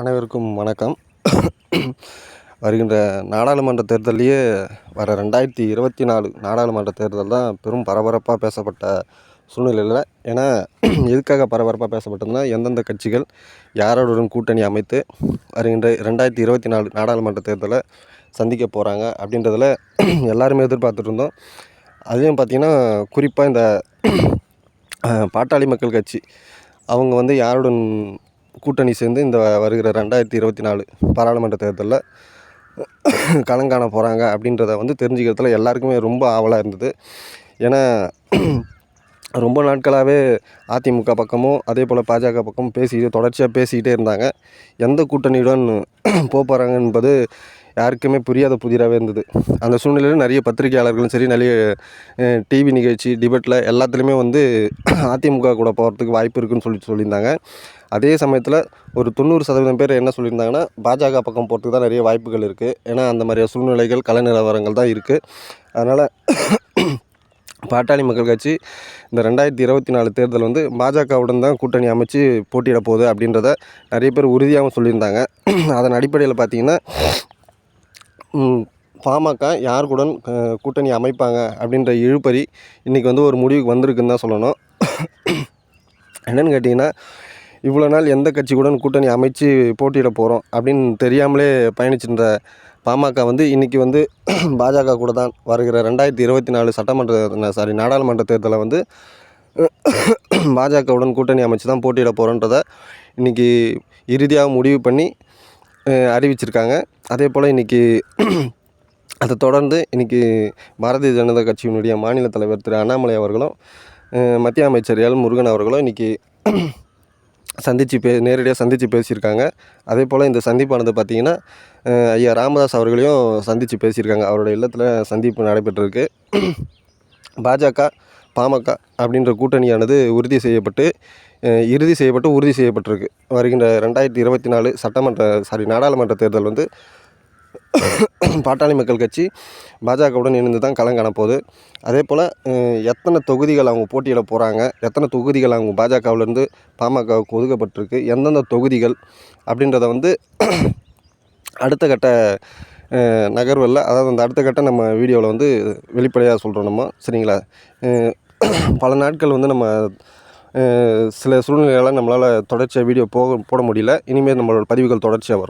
அனைவருக்கும் வணக்கம். வருகின்ற நாடாளுமன்ற தேர்தல்லையே வர ரெண்டாயிரத்தி இருபத்தி நாலு நாடாளுமன்ற தேர்தல் தான் பெரும் பரபரப்பாக பேசப்பட்ட சூழ்நிலையில். ஏன்னா எதுக்காக பரபரப்பாக பேசப்பட்டதுன்னா எந்தெந்த கட்சிகள் யாரோடன் கூட்டணி அமைத்து வருகின்ற ரெண்டாயிரத்தி இருபத்தி நாலு நாடாளுமன்ற தேர்தலை சந்திக்க போகிறாங்க அப்படின்றதில் எல்லாருமே எதிர்பார்த்துட்டு இருந்தோம். அதையும் பார்த்திங்கன்னா குறிப்பாக இந்த பாட்டாளி மக்கள் கட்சி அவங்க வந்து யாருடன் கூட்டணி சேர்ந்து இந்த வருகிற ரெண்டாயிரத்தி இருபத்தி நாலு பாராளுமன்ற தேர்தலில் களங்காண போகிறாங்க அப்படின்றத வந்து தெரிஞ்சுக்கிறதுல எல்லாருக்குமே ரொம்ப ஆவலாக இருந்தது. ஏன்னா ரொம்ப நாட்களாகவே அதிமுக பக்கமும் அதே போல் பாஜக பக்கமும் பேசிக்கிட்டு தொடர்ச்சியாக பேசிக்கிட்டே இருந்தாங்க. எந்த கூட்டணியுடன் போக போகிறாங்க என்பது யாருக்குமே புரியாத புதிராகவே இருந்தது. அந்த சூழ்நிலையில் நிறைய பத்திரிகையாளர்களும் சரி நிறைய டிவி நிகழ்ச்சி டிபேட்டில் எல்லாத்துலேயுமே வந்து அதிமுக கூட போகிறதுக்கு வாய்ப்பு இருக்குன்னு சொல்லி சொல்லியிருந்தாங்க. அதே சமயத்தில் ஒரு தொண்ணூறு சதவீதம் பேர் என்ன சொல்லியிருந்தாங்கன்னா பாஜக பக்கம் போகிறதுக்கு தான் நிறைய வாய்ப்புகள் இருக்குது ஏன்னா அந்த மாதிரியான சூழ்நிலைகள் கலை நிலவரங்கள் தான் இருக்குது அதனால் பாட்டாளி மக்கள் கட்சி இந்த ரெண்டாயிரத்தி இருபத்தி நாலு தேர்தல் வந்து பாஜகவுடன் தான் கூட்டணி அமைச்சு போட்டியிட போகுது அப்படின்றத நிறைய பேர் உறுதியாகவும் சொல்லியிருந்தாங்க. அதன் அடிப்படையில் பார்த்திங்கன்னா பாமக யாருக்குடன் கூட கூட்டணி அமைப்பாங்க அப்படின்ற இழுபறி இன்றைக்கி வந்து ஒரு முடிவுக்கு வந்திருக்குன்னு தான் சொல்லணும். என்னென்னு கேட்டிங்கன்னா இவ்வளோ நாள் எந்த கட்சிக்குடன் கூட்டணி அமைச்சு போட்டியிட போகிறோம் அப்படின்னு தெரியாமலே பயணிச்சிருந்த பாமக வந்து இன்றைக்கி வந்து பாஜக கூட தான் வருகிற ரெண்டாயிரத்தி இருபத்தி நாலு சட்டமன்ற சாரி நாடாளுமன்ற தேர்தலை வந்து பாஜகவுடன் கூட்டணி அமைச்சு தான் போட்டியிட போகிறோன்றதை இன்றைக்கி இறுதியாக முடிவு பண்ணி அறிவிச்சிருக்காங்க. அதே போல் இன்றைக்கி அதை தொடர்ந்து இன்றைக்கி பாரதிய ஜனதா கட்சியினுடைய மாநில தலைவர் திரு அண்ணாமலை அவர்களும் மத்திய அமைச்சர் எல் முருகன் அவர்களும் இன்றைக்கி சந்தித்து பே நேரடியாக சந்தித்து பேசியிருக்காங்க. அதே போல் இந்த சந்திப்பானது பார்த்திங்கன்னா ஐயா ராமதாஸ் அவர்களையும் சந்தித்து பேசியிருக்காங்க. அவருடைய இல்லத்தில் சந்திப்பு நடைபெற்றிருக்கு. பாஜக பாமக அப்படின்ற கூட்டணியானது உறுதி செய்யப்பட்டு இறுதி செய்யப்பட்டு உறுதி செய்யப்பட்டிருக்கு. வருகின்ற ரெண்டாயிரத்தி இருபத்தி நாலு சட்டமன்ற சாரி நாடாளுமன்ற தேர்தல் வந்து பாட்டாளி மக்கள் கட்சி பாஜகவுடன் இணைந்து தான் களம் அதே போல் எத்தனை தொகுதிகள் அவங்க போட்டியிட போகிறாங்க எத்தனை தொகுதிகள் அவங்க பாஜகவிலேருந்து பாமகவுக்கு ஒதுக்கப்பட்டிருக்கு எந்தெந்த தொகுதிகள் அப்படின்றத வந்து அடுத்த கட்ட நகர்வில் அதாவது அந்த அடுத்த கட்ட நம்ம வீடியோவில் வந்து வெளிப்படையாக சொல்கிறோம் நம்ம. சரிங்களா? பல நாட்கள் வந்து நம்ம சில சூழ்நிலைகளால் நம்மளால் தொடர்ச்சியாக வீடியோ போக போட முடியல. இனிமேல் நம்மளோட பதிவுகள் தொடர்ச்சியாக வரும்.